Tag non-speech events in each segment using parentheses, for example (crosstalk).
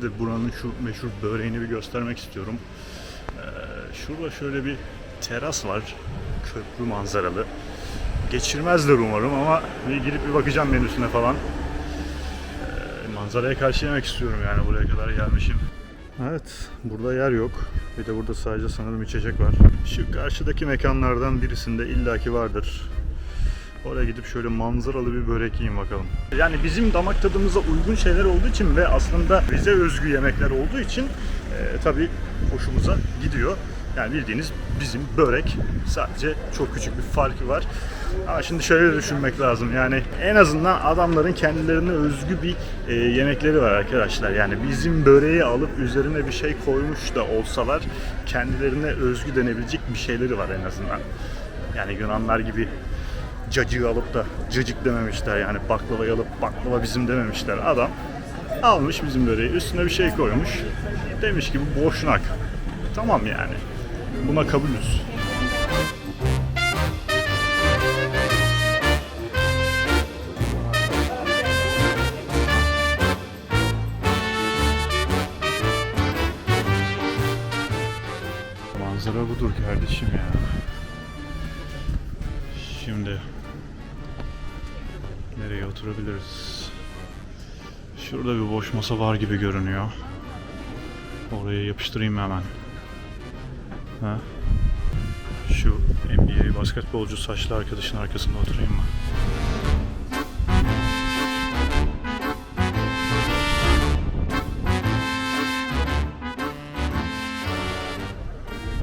Size buranın şu meşhur böreğini bir göstermek istiyorum. Ee, şurada şöyle bir teras var. Köprü manzaralı. Geçirmezler umarım ama bir girip bir bakacağım menüsüne falan. Ee, manzaraya karşı yemek istiyorum yani buraya kadar gelmişim. Evet, burada yer yok. Bir de burada sadece sanırım içecek var. Şu karşıdaki mekanlardan birisinde illaki vardır. Oraya gidip şöyle manzaralı bir börek yiyeyim bakalım. Yani bizim damak tadımıza uygun şeyler olduğu için ve aslında bize özgü yemekler olduğu için e, tabii hoşumuza gidiyor. Yani bildiğiniz bizim börek sadece çok küçük bir farkı var. Ama şimdi şöyle düşünmek lazım. Yani en azından adamların kendilerine özgü bir e, yemekleri var arkadaşlar. Yani bizim böreği alıp üzerine bir şey koymuş da olsalar kendilerine özgü denebilecek bir şeyleri var en azından. Yani Yunanlar gibi cacığı alıp da cacık dememişler yani baklavayı alıp baklava bizim dememişler. Adam almış bizim böreği üstüne bir şey koymuş. Demiş ki bu boşnak. Tamam yani. Buna kabulüz. Manzara budur kardeşim ya. Şimdi Şurada bir boş masa var gibi görünüyor. Oraya yapıştırayım hemen? Ha? Şu NBA basketbolcu saçlı arkadaşın arkasında oturayım mı?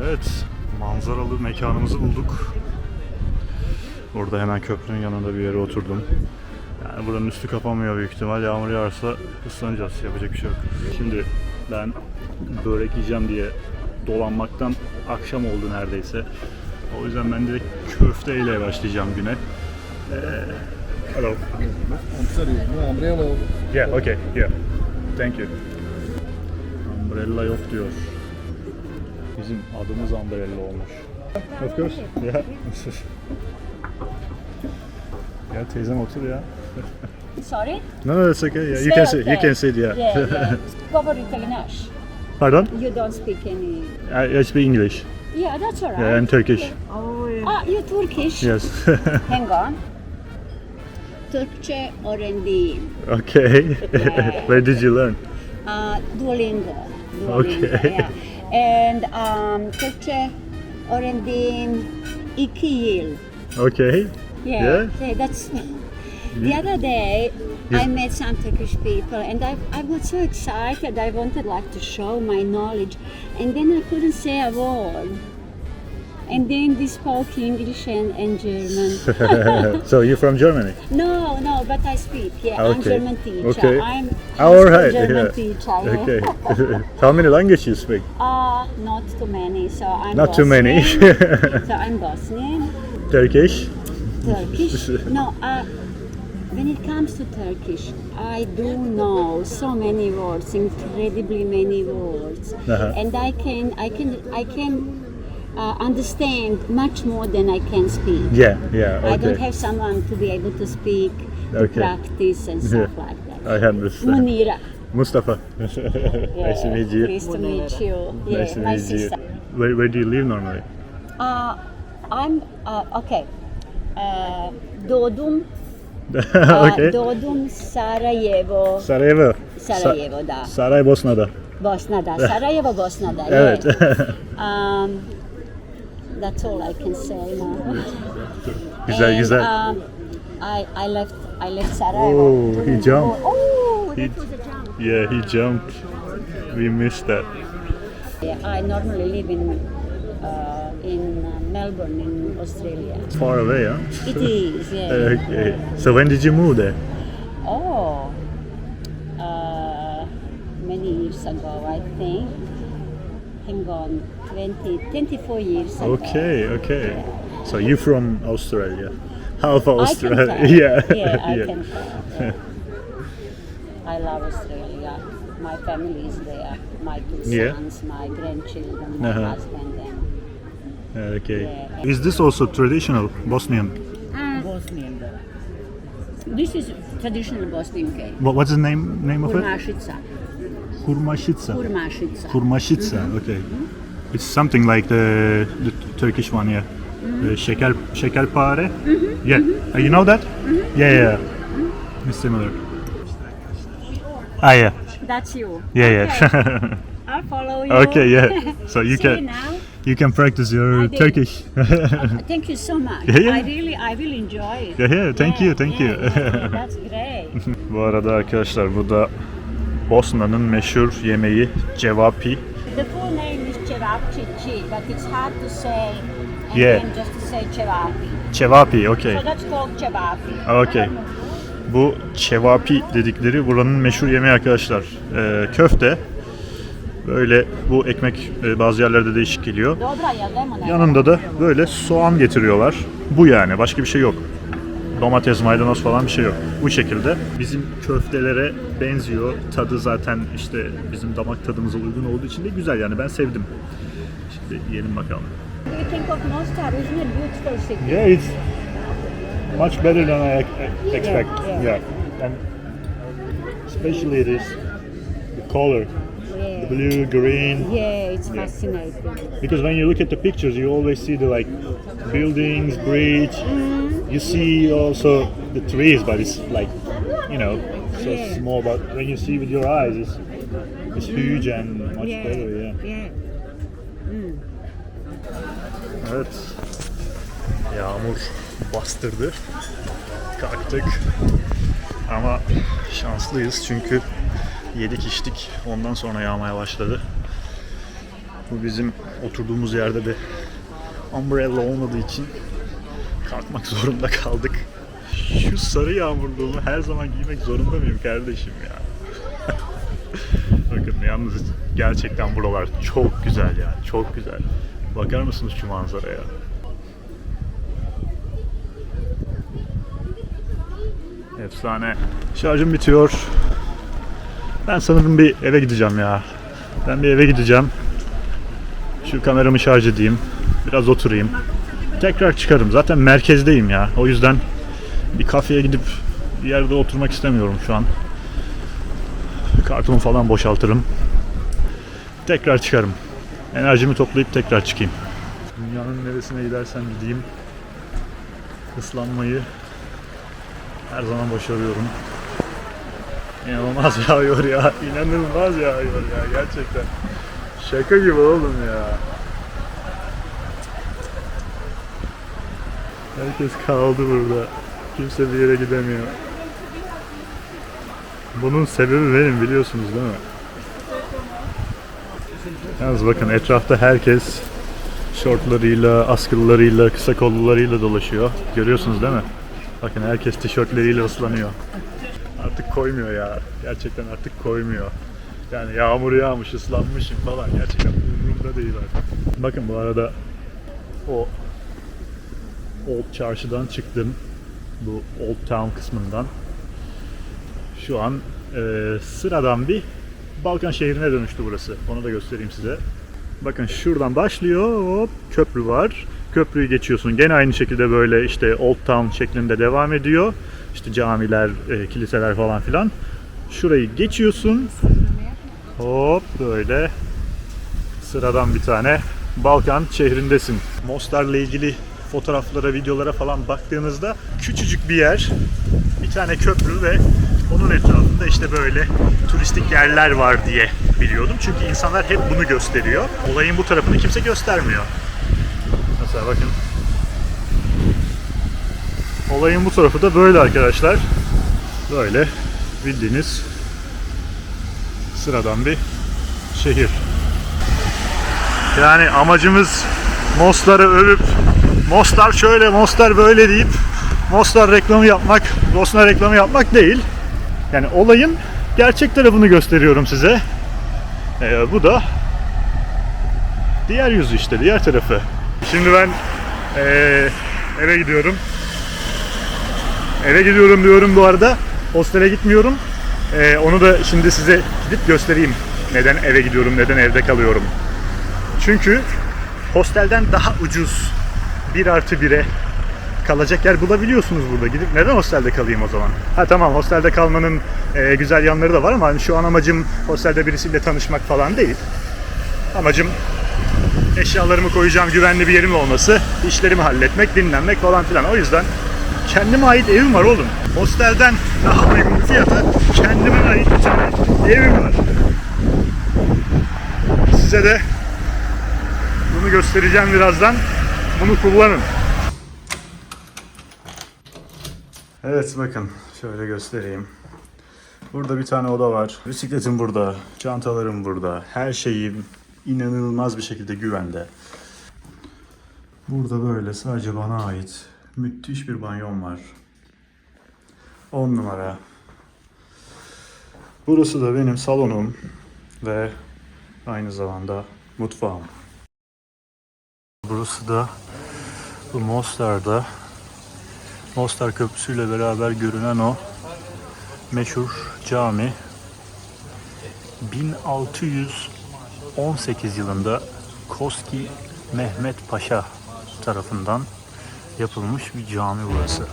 Evet, manzaralı mekanımızı bulduk. Burada hemen köprünün yanında bir yere oturdum. Buranın üstü kapanmıyor büyük ihtimal. Yağmur yağarsa ıslanacağız. Yapacak bir şey yok. Şimdi ben börek yiyeceğim diye dolanmaktan akşam oldu neredeyse. O yüzden ben direkt köfteyle başlayacağım güne. Ee, hello. I'm sorry, no umbrella. Yeah, okay, yeah. Thank you. Umbrella yok diyor. Bizim adımız Umbrella olmuş. Of course. Yeah. (laughs) ya teyzem otur ya. Sorry? No, no, it's okay. Yeah, you can say, you can say it, yeah. Yeah, yeah. (laughs) Cover Italianash. Pardon? You don't speak any. I, I speak English. Yeah, that's alright. Yeah, I'm Turkish. Oh, Ah, you Turkish? Yes. (laughs) Hang on. Türkçe öğrendim. okay. (laughs) Where did you learn? Uh, Duolingo. Duolingo. Okay. Yeah. And um, Türkçe öğrendim iki yıl. Okay. Yeah. Yeah? Okay, that's. The other day, Yes. I met some Turkish people, and I, I was so excited. I wanted like to show my knowledge, and then I couldn't say a word. And then they spoke English and, and German. (laughs) so you're from Germany? no, no, but I speak. Yeah, I'm German teacher. Okay. I'm All school. German yeah. teacher. yeah. Okay. (laughs) How many languages you speak? Uh, not too many. So I'm Not too many. (laughs) So I'm Bosnian. Turkish? Turkish? No, uh, when it comes to Turkish, I do know so many words, incredibly many words, Uh-huh. and I can, I can, I can uh, understand much more than I can speak. Yeah, yeah. Okay. I don't have someone to be able to speak, to Okay. practice, and stuff like that. I understand. Munira. Mustafa. nice to meet you. Nice to meet you. Yeah, Nice to my meet you. Where, where do you live normally? Uh, I'm uh, okay. Uh, doğdum, (laughs) okay. doğdum Sarajevo, Sarajevo. Sarajevo'da, Saraybosna'da. Bosna'da, Sarajevo Bosna'da. (laughs) Evet. (laughs) Um, that's all I can say now. güzel And, güzel. Um, I, I left I left Sarajevo. Oh, he jumped. Oh, He- that was a jump. Yeah, he jumped. We missed that. Yeah, I normally live in uh, in uh, Melbourne in Australia. Far away, huh? It is, yeah. (laughs) Okay. So when did you move there? Oh, uh, many years ago, I think. Hang on, 20, 24 years ago. Okay, okay. So you from Australia? Half Australia. (laughs) Yeah. yeah, I can tell. I love Australia. My family is there. My two Yeah. sons, my grandchildren, my Uh-huh. husband, and Okay. Is this also traditional Bosnian? Ah, Bosnian. This is traditional Bosnian cake. What, what's the name name of it? Kurmašica. Kurmaşitsa. Kurmašica. Kurmaşitsa. Okay. It's something like the the Turkish one, yeah. The şeker şekerpare. Yeah. Uh, you know that? Yeah, yeah. It's similar. Ah, yeah. That's you. Yeah, yeah. Okay. (laughs) I'll follow you. okay, yeah. So you (laughs) See can now. You can practice your. Turkish. Thank you so much. Yeah, yeah. I really, I will enjoy it. Yeah, yeah, thank you, thank you. yeah, yeah, (laughs) that's great. (laughs) Bu arada arkadaşlar bu da Bosna'nın meşhur yemeği cevapi. The full name is Cevapcici, but it's hard to say. And Yeah. then just to say Cevapi. Cevapi, okay. So that's called Cevapi. Okay. Bu cevapi dedikleri buranın meşhur yemeği arkadaşlar. Ee, köfte. Böyle bu ekmek e, bazı yerlerde değişik geliyor. Yanında da böyle soğan getiriyorlar. Bu yani başka bir şey yok. Domates, maydanoz falan bir şey yok. Bu şekilde. Bizim köftelere benziyor. Tadı zaten işte bizim damak tadımıza uygun olduğu için de güzel yani ben sevdim. Şimdi yiyelim bakalım. Yeah, it's much better than I expect. Yeah, Yeah, and especially this the color, the blue, green. Yeah, it's fascinating. Because when you look at the pictures, you always see the like buildings, bridge. Mm-hmm. You see also the trees, but it's like you know so Yeah. small. But when you see with your eyes, it's it's huge mm-hmm. and much Yeah. better. Yeah. Yeah. Mm. Evet. Yağmur bastırdı. Kalktık. Ama şanslıyız çünkü yedik içtik. Ondan sonra yağmaya başladı. Bu bizim oturduğumuz yerde de umbrella olmadığı için kalkmak zorunda kaldık. Şu sarı yağmurluğumu her zaman giymek zorunda mıyım kardeşim ya? (laughs) Bakın yalnız gerçekten buralar çok güzel ya. Çok güzel. Bakar mısınız şu manzaraya? Efsane. Şarjım bitiyor. Ben sanırım bir eve gideceğim ya. Ben bir eve gideceğim. Şu kameramı şarj edeyim. Biraz oturayım. Tekrar çıkarım. Zaten merkezdeyim ya. O yüzden bir kafeye gidip bir yerde oturmak istemiyorum şu an. Kartomu falan boşaltırım. Tekrar çıkarım. Enerjimi toplayıp tekrar çıkayım. Dünyanın neresine gidersem gideyim ıslanmayı her zaman başarıyorum. İnanılmaz (laughs) yağıyor ya. İnanılmaz yağıyor ya gerçekten. Şaka gibi oğlum ya. Herkes kaldı burada. Kimse bir yere gidemiyor. Bunun sebebi benim biliyorsunuz değil mi? Yalnız bakın etrafta herkes şortlarıyla, askılılarıyla, kısa kollularıyla dolaşıyor. Görüyorsunuz değil mi? Bakın herkes tişörtleriyle ıslanıyor. Artık koymuyor ya. Gerçekten artık koymuyor. Yani yağmur yağmış, ıslanmışım falan. Gerçekten umurumda değil artık. Bakın bu arada o Old Çarşı'dan çıktım. Bu Old Town kısmından. Şu an e, sıradan bir Balkan şehrine dönüştü burası. Onu da göstereyim size. Bakın şuradan başlıyor. Hop köprü var. Köprüyü geçiyorsun. Gene aynı şekilde böyle işte Old Town şeklinde devam ediyor. İşte camiler, e, kiliseler falan filan. Şurayı geçiyorsun. Hop böyle sıradan bir tane Balkan şehrindesin. Mostar'la ilgili fotoğraflara, videolara falan baktığınızda küçücük bir yer, bir tane köprü ve onun etrafında işte böyle turistik yerler var diye biliyordum. Çünkü insanlar hep bunu gösteriyor. Olayın bu tarafını kimse göstermiyor. Mesela bakın. Olayın bu tarafı da böyle arkadaşlar. Böyle bildiğiniz sıradan bir şehir. Yani amacımız Mostar'ı övüp Mostar şöyle, Mostar böyle deyip Mostar reklamı yapmak, Bosna reklamı yapmak değil. Yani olayın gerçek tarafını gösteriyorum size. Ee, bu da diğer yüzü işte, diğer tarafı. Şimdi ben ee, eve gidiyorum. Eve gidiyorum diyorum bu arada. Hostele gitmiyorum. Ee, onu da şimdi size gidip göstereyim. Neden eve gidiyorum, neden evde kalıyorum. Çünkü hostelden daha ucuz 1 artı 1'e kalacak yer bulabiliyorsunuz burada. Gidip neden hostelde kalayım o zaman? Ha tamam hostelde kalmanın e, güzel yanları da var ama hani şu an amacım hostelde birisiyle tanışmak falan değil. Amacım eşyalarımı koyacağım güvenli bir yerim olması, işlerimi halletmek, dinlenmek falan filan. O yüzden kendime ait evim var oğlum. Hostelden daha uygun fiyata kendime ait bir tane evim var. Size de bunu göstereceğim birazdan. Bunu kullanın. Evet bakın şöyle göstereyim. Burada bir tane oda var. Bisikletim burada, çantalarım burada. Her şeyim inanılmaz bir şekilde güvende. Burada böyle sadece bana ait müthiş bir banyom var. 10 numara. Burası da benim salonum ve aynı zamanda mutfağım. Burası da bu Mostar'da Mostar Köprüsü ile beraber görünen o meşhur cami 1618 yılında Koski Mehmet Paşa tarafından yapılmış bir cami burası.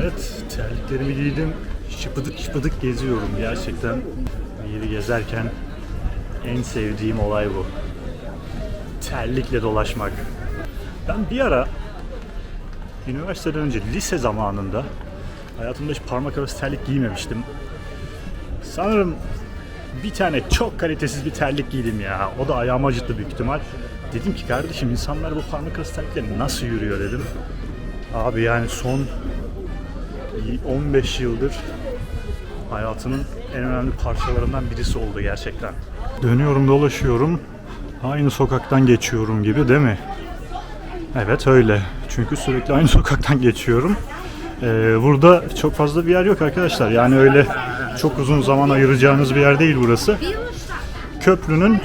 Evet, terliklerimi giydim. Şıpıdık şıpıdık geziyorum gerçekten. Bir yeri gezerken en sevdiğim olay bu. Terlikle dolaşmak. Ben bir ara üniversiteden önce lise zamanında hayatımda hiç parmak arası terlik giymemiştim. Sanırım bir tane çok kalitesiz bir terlik giydim ya. O da ayağımı acıttı büyük ihtimal. Dedim ki kardeşim insanlar bu parmak arası terlikle nasıl yürüyor dedim. Abi yani son 15 yıldır hayatımın en önemli parçalarından birisi oldu gerçekten. Dönüyorum dolaşıyorum. Aynı sokaktan geçiyorum gibi değil mi? Evet öyle. Çünkü sürekli aynı (laughs) sokaktan geçiyorum. Ee, burada çok fazla bir yer yok arkadaşlar. Yani öyle çok uzun zaman ayıracağınız bir yer değil burası. Köprünün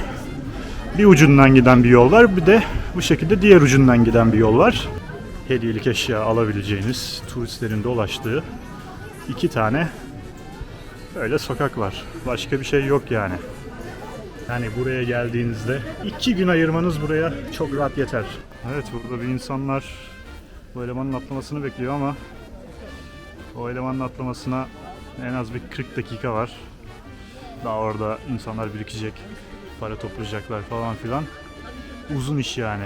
bir ucundan giden bir yol var. Bir de bu şekilde diğer ucundan giden bir yol var. Hediyelik eşya alabileceğiniz, turistlerin dolaştığı iki tane böyle sokak var. Başka bir şey yok yani. Yani buraya geldiğinizde iki gün ayırmanız buraya çok rahat yeter. Evet burada bir insanlar bu elemanın atlamasını bekliyor ama o elemanın atlamasına en az bir 40 dakika var. Daha orada insanlar birikecek, para toplayacaklar falan filan. Uzun iş yani.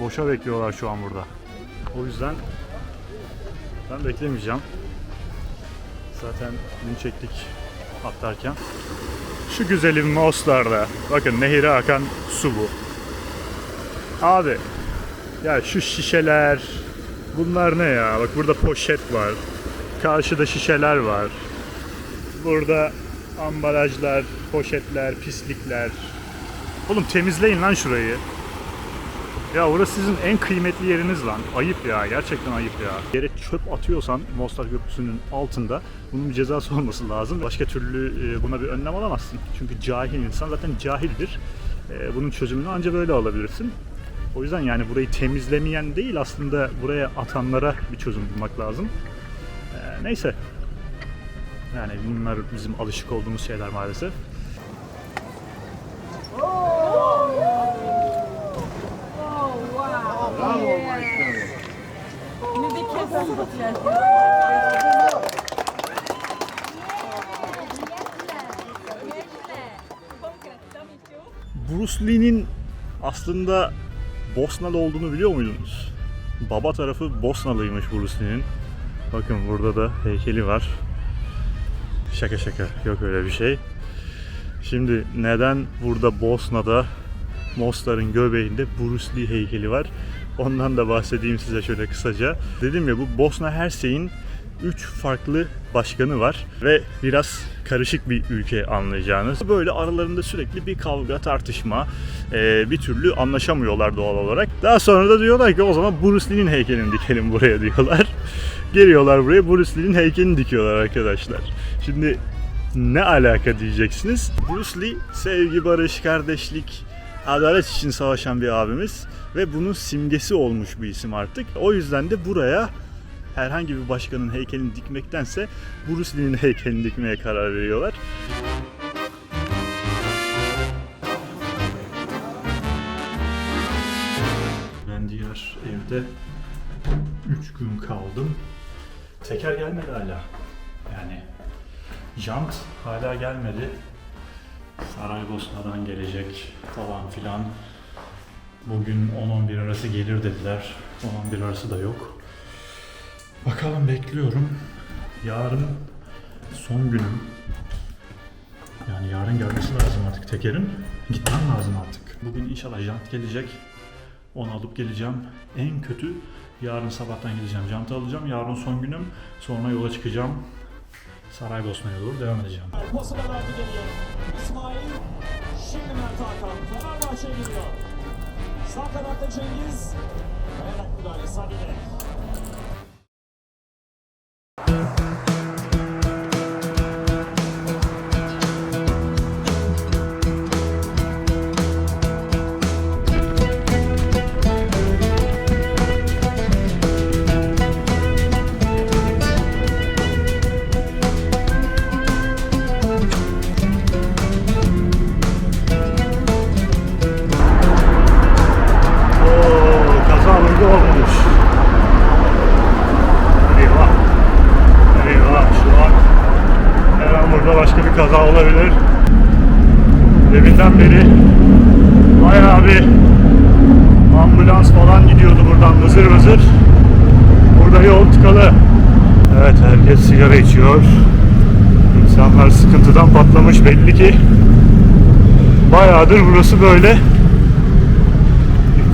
Boşa bekliyorlar şu an burada. O yüzden ben beklemeyeceğim. Zaten dün çektik atlarken. Şu güzelim Mostar'da. Bakın nehire akan su bu. Abi ya şu şişeler bunlar ne ya? Bak burada poşet var. Karşıda şişeler var. Burada ambalajlar, poşetler, pislikler. Oğlum temizleyin lan şurayı. Ya orası sizin en kıymetli yeriniz lan. Ayıp ya. Gerçekten ayıp ya. Yere çöp atıyorsan Mostar Köprüsü'nün altında bunun bir cezası olması lazım. Başka türlü e, buna bir önlem alamazsın. Çünkü cahil insan zaten cahildir. E, Bunun çözümünü ancak böyle alabilirsin. O yüzden yani burayı temizlemeyen değil aslında buraya atanlara bir çözüm bulmak lazım. E, Neyse. Yani bunlar bizim alışık olduğumuz şeyler maalesef. Bruce Lee'nin aslında Bosnalı olduğunu biliyor muydunuz? Baba tarafı Bosnalıymış Bruce Lee'nin. Bakın burada da heykeli var. Şaka şaka yok öyle bir şey. Şimdi neden burada Bosna'da Mostar'ın göbeğinde Bruce Lee heykeli var? Ondan da bahsedeyim size şöyle kısaca. Dedim ya bu Bosna Hersey'in 3 farklı başkanı var ve biraz karışık bir ülke anlayacağınız. Böyle aralarında sürekli bir kavga, tartışma, eee, bir türlü anlaşamıyorlar doğal olarak. Daha sonra da diyorlar ki o zaman Bruce Lee'nin heykelini dikelim buraya (laughs) diyorlar. Geliyorlar buraya Bruce Lee'nin heykelini dikiyorlar arkadaşlar. Şimdi ne alaka diyeceksiniz? Bruce Lee sevgi, barış, kardeşlik, adalet için savaşan bir abimiz ve bunun simgesi olmuş bir isim artık. O yüzden de buraya herhangi bir başkanın heykelini dikmektense Bruce Lee'nin (laughs) heykelini dikmeye karar veriyorlar. Ben diğer evde 3 gün kaldım. Teker gelmedi hala. Yani jant hala gelmedi. Saraybosna'dan gelecek falan filan. Bugün 10-11 arası gelir dediler. 10-11 arası da yok. Bakalım bekliyorum. Yarın son günüm. Yani yarın gelmesi lazım artık tekerin. Gitmem lazım artık. Bugün inşallah jant gelecek. Onu alıp geleceğim. En kötü yarın sabahtan gideceğim. Jantı alacağım. Yarın son günüm. Sonra yola çıkacağım. Saraybosna'ya doğru devam edeceğim. Pası verdi geliyor. İsmail. Şimdi Mert Hakan. Fenerbahçe geliyor. Sağ kanatta Cengiz. Kayarak müdahale Sabine. Sıkıntıdan patlamış belli ki. Bayağıdır burası böyle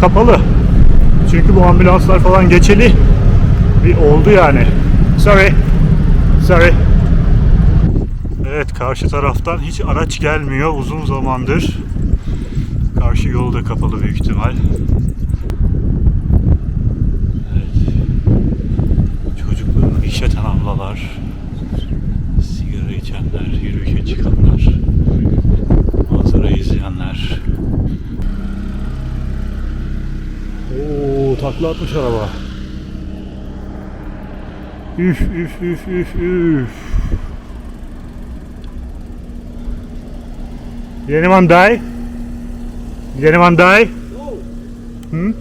kapalı. Çünkü bu ambulanslar falan geçeli bir oldu yani. Sorry. Sorry. Evet karşı taraftan hiç araç gelmiyor uzun zamandır. Karşı yol da kapalı büyük ihtimal. Evet. Çocuklarını işleten ablalar. İçenler, yürüyüşe çıkanlar. Manzarayı izleyenler. Oo takla atmış araba. Üf üf üf üf üf. Did anyone die? Did anyone die? Hmm?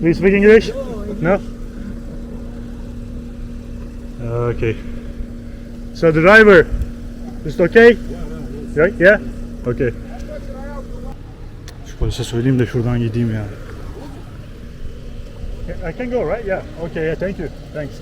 Do you speak English? No? Okay. So the driver, is it okay? Yeah, yeah? Okay. Şu polise söyleyeyim de şuradan gideyim ya. I can go right? Yeah. Okay. Yeah. Thank you. Thanks.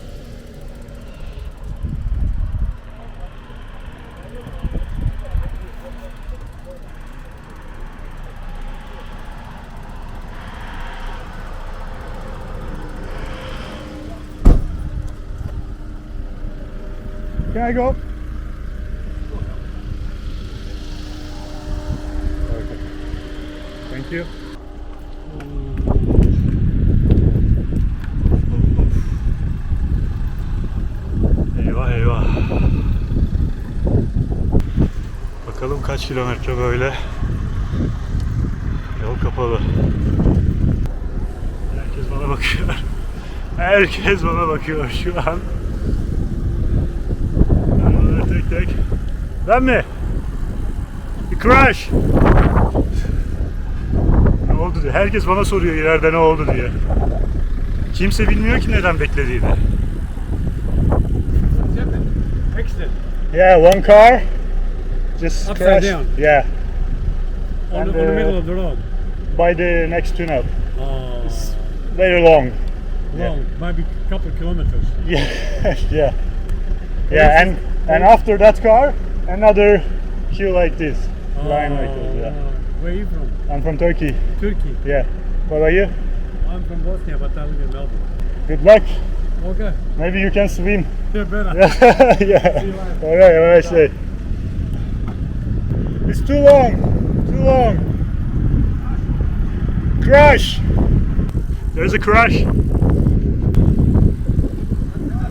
Can I go? Okay. Thank you. Eyvah eyvah. Bakalım kaç kilometre böyle. Yol kapalı. Herkes bana bakıyor. (laughs) Herkes bana bakıyor şu an. Ben mi? Bir crash. Ne oldu diye. Herkes bana soruyor ileride ne oldu diye. Kimse bilmiyor ki neden beklediğini. Accident. Yeah, one car just Upside crashed. down. Yeah, On, And, the, on the middle of the road. by the next tunnel. Oh, Very long. long. Maybe a couple of kilometers. (laughs) Yeah, yeah, yeah. And and after that car, another queue like this, line like this. Yeah. Oh, Where are you from? I'm from Turkey. Turkey. Yeah. What are you? I'm from Bosnia, but I live in Melbourne. Good luck. Okay. Maybe you can swim. (laughs) Yeah, better. yeah. (laughs) You later. All right. Have a nice. It's too long. Too long. Crash. There's a crash.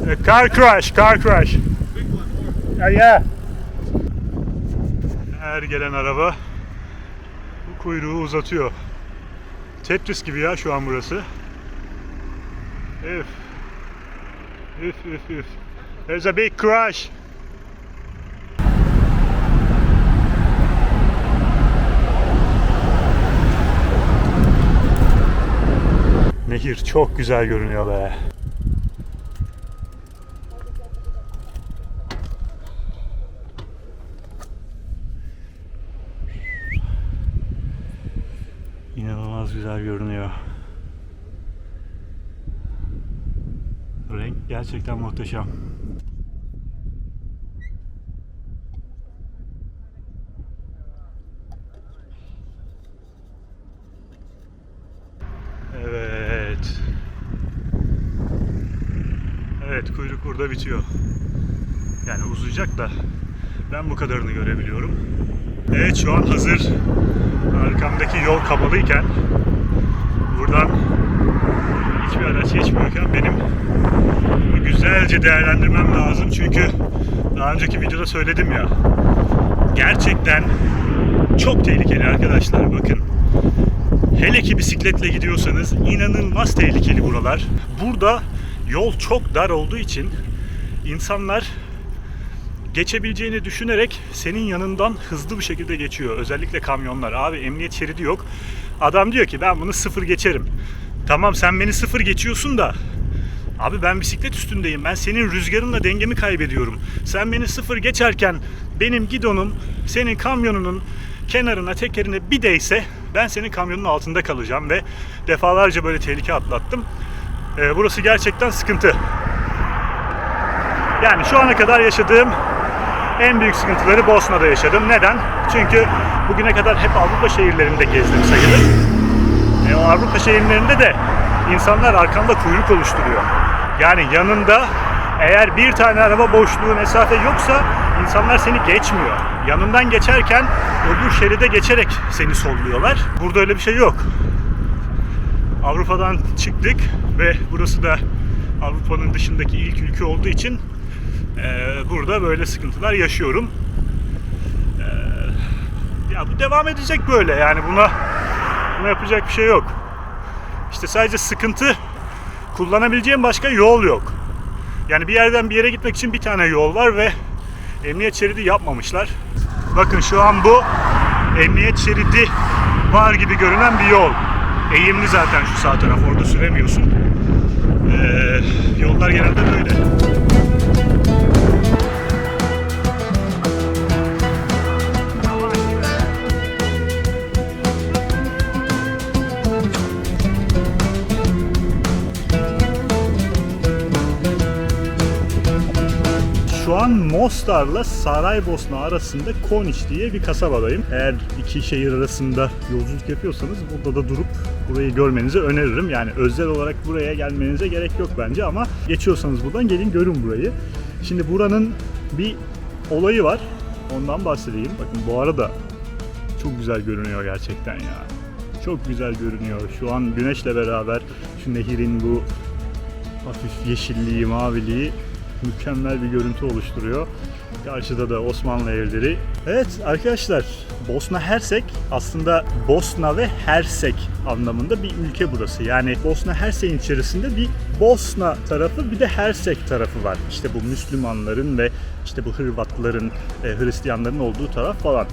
A car crash. Car crash. Uh, yeah. Her gelen araba kuyruğu uzatıyor. Tetris gibi ya şu an burası. Üf. Üf üf üf. There's a big crash. Nehir çok güzel görünüyor be. Gerçekten muhteşem. Evet. Evet kuyruk burada bitiyor. Yani uzayacak da ben bu kadarını görebiliyorum. Evet şu an hazır. Arkamdaki yol kapalıyken buradan hiçbir araç geçmiyorken benim bunu güzelce değerlendirmem lazım çünkü daha önceki videoda söyledim ya gerçekten çok tehlikeli arkadaşlar bakın hele ki bisikletle gidiyorsanız inanılmaz tehlikeli buralar burada yol çok dar olduğu için insanlar geçebileceğini düşünerek senin yanından hızlı bir şekilde geçiyor. Özellikle kamyonlar. Abi emniyet şeridi yok. Adam diyor ki ben bunu sıfır geçerim. Tamam sen beni sıfır geçiyorsun da Abi ben bisiklet üstündeyim. Ben senin rüzgarınla dengemi kaybediyorum. Sen beni sıfır geçerken benim gidonum senin kamyonunun kenarına tekerine bir değse ben senin kamyonun altında kalacağım ve defalarca böyle tehlike atlattım. Ee, burası gerçekten sıkıntı. Yani şu ana kadar yaşadığım en büyük sıkıntıları Bosna'da yaşadım. Neden? Çünkü bugüne kadar hep Avrupa şehirlerinde gezdim sayılır. E, o Avrupa şehirlerinde de insanlar arkanda kuyruk oluşturuyor. Yani yanında eğer bir tane araba boşluğu mesafe yoksa insanlar seni geçmiyor. Yanından geçerken öbür şeride geçerek seni solluyorlar. Burada öyle bir şey yok. Avrupa'dan çıktık ve burası da Avrupa'nın dışındaki ilk ülke olduğu için ee, burada böyle sıkıntılar yaşıyorum. Ee, ya bu devam edecek böyle yani buna buna yapacak bir şey yok. İşte sadece sıkıntı kullanabileceğim başka yol yok. Yani bir yerden bir yere gitmek için bir tane yol var ve emniyet şeridi yapmamışlar. Bakın şu an bu emniyet şeridi var gibi görünen bir yol. Eğimli zaten şu sağ taraf orada süremiyorsun. Ee, yollar genelde böyle. An Mostar'la Saraybosna arasında Koniç diye bir kasabadayım. Eğer iki şehir arasında yolculuk yapıyorsanız burada da durup burayı görmenizi öneririm. Yani özel olarak buraya gelmenize gerek yok bence ama geçiyorsanız buradan gelin görün burayı. Şimdi buranın bir olayı var. Ondan bahsedeyim. Bakın bu arada çok güzel görünüyor gerçekten ya. Çok güzel görünüyor. Şu an güneşle beraber şu nehirin bu hafif yeşilliği, maviliği mükemmel bir görüntü oluşturuyor. Karşıda da Osmanlı evleri. Evet arkadaşlar Bosna Hersek aslında Bosna ve Hersek anlamında bir ülke burası. Yani Bosna Hersek'in içerisinde bir Bosna tarafı bir de Hersek tarafı var. İşte bu Müslümanların ve işte bu Hırvatların, e, Hristiyanların olduğu taraf falan.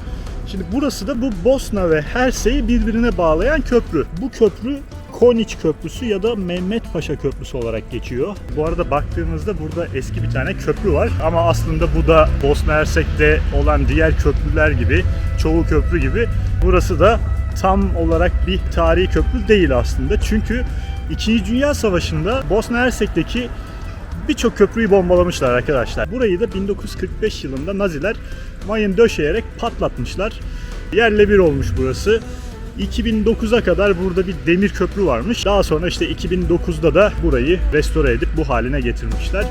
Şimdi burası da bu Bosna ve Hersek'i birbirine bağlayan köprü. Bu köprü Koniç Köprüsü ya da Mehmet Paşa Köprüsü olarak geçiyor. Bu arada baktığınızda burada eski bir tane köprü var ama aslında bu da Bosna Hersek'te olan diğer köprüler gibi, çoğu köprü gibi burası da tam olarak bir tarihi köprü değil aslında. Çünkü 2. Dünya Savaşı'nda Bosna Hersek'teki birçok köprüyü bombalamışlar arkadaşlar. Burayı da 1945 yılında Naziler mayın döşeyerek patlatmışlar. Yerle bir olmuş burası. 2009'a kadar burada bir demir köprü varmış. Daha sonra işte 2009'da da burayı restore edip bu haline getirmişler.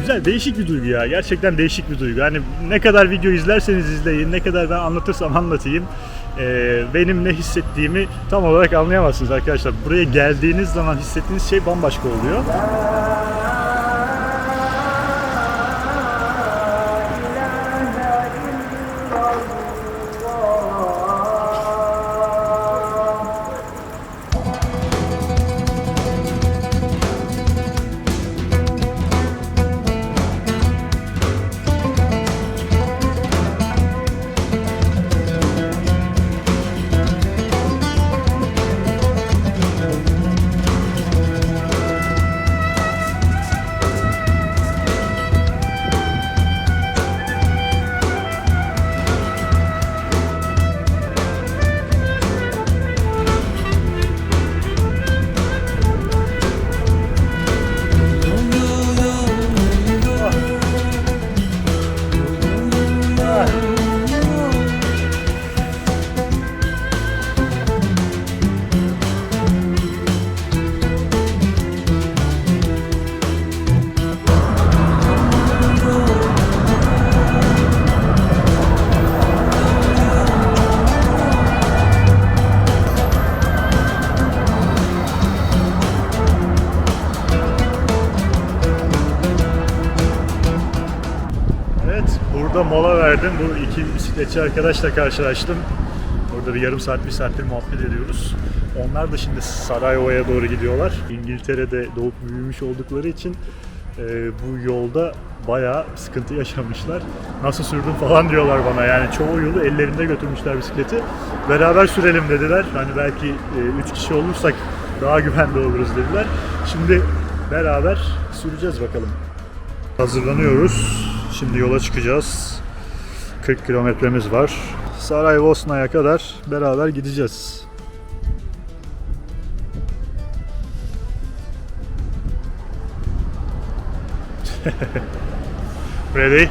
Güzel, değişik bir duygu ya. Gerçekten değişik bir duygu. Hani ne kadar video izlerseniz izleyin, ne kadar ben anlatırsam anlatayım. eee, benim ne hissettiğimi tam olarak anlayamazsınız arkadaşlar. Buraya geldiğiniz zaman hissettiğiniz şey bambaşka oluyor. Bisikletçi arkadaşla karşılaştım. Burada bir yarım saat, bir saattir muhabbet ediyoruz. Onlar da şimdi Sarajevo'ya doğru gidiyorlar. İngiltere'de doğup büyümüş oldukları için e, bu yolda bayağı sıkıntı yaşamışlar. Nasıl sürdün falan diyorlar bana yani çoğu yolu ellerinde götürmüşler bisikleti. Beraber sürelim dediler. Hani belki 3 kişi olursak daha güvende oluruz dediler. Şimdi beraber süreceğiz bakalım. Hazırlanıyoruz. Şimdi yola çıkacağız. 40 kilometremiz var. Saraybosna'ya kadar beraber gideceğiz. (laughs) Ready?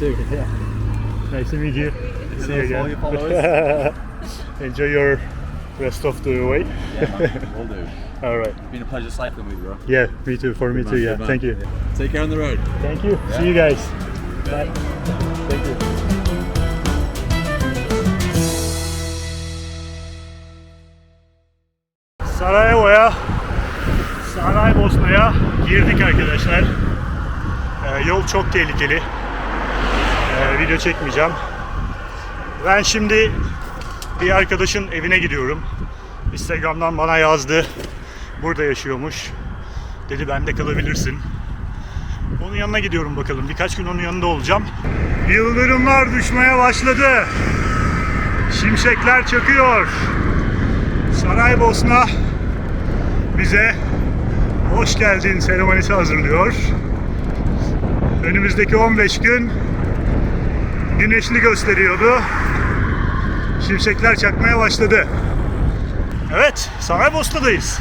Too. Yeah. (laughs) Nice to meet you. See you All again. followers. (laughs) Enjoy your rest of the way. yeah, man. Will do. (laughs) All right. Been a pleasure cycling with you, bro. Yeah, me too. For me Good too. man, Yeah. man. Thank you. Take care on the road. Thank you. Yeah. See you guys. Bye. Thank you. Sarajevo'ya, Saraybosna'ya girdik arkadaşlar. Ee, yol çok tehlikeli. Video çekmeyeceğim. Ben şimdi bir arkadaşın evine gidiyorum. Instagram'dan bana yazdı. Burada yaşıyormuş. Dedi bende kalabilirsin. Onun yanına gidiyorum bakalım. Birkaç gün onun yanında olacağım. Yıldırımlar düşmeye başladı. Şimşekler çakıyor. Saraybosna bize hoş geldin seremonisi hazırlıyor. Önümüzdeki 15 gün güneşli gösteriyordu. Şimşekler çakmaya başladı. Evet, Saraybosna'dayız.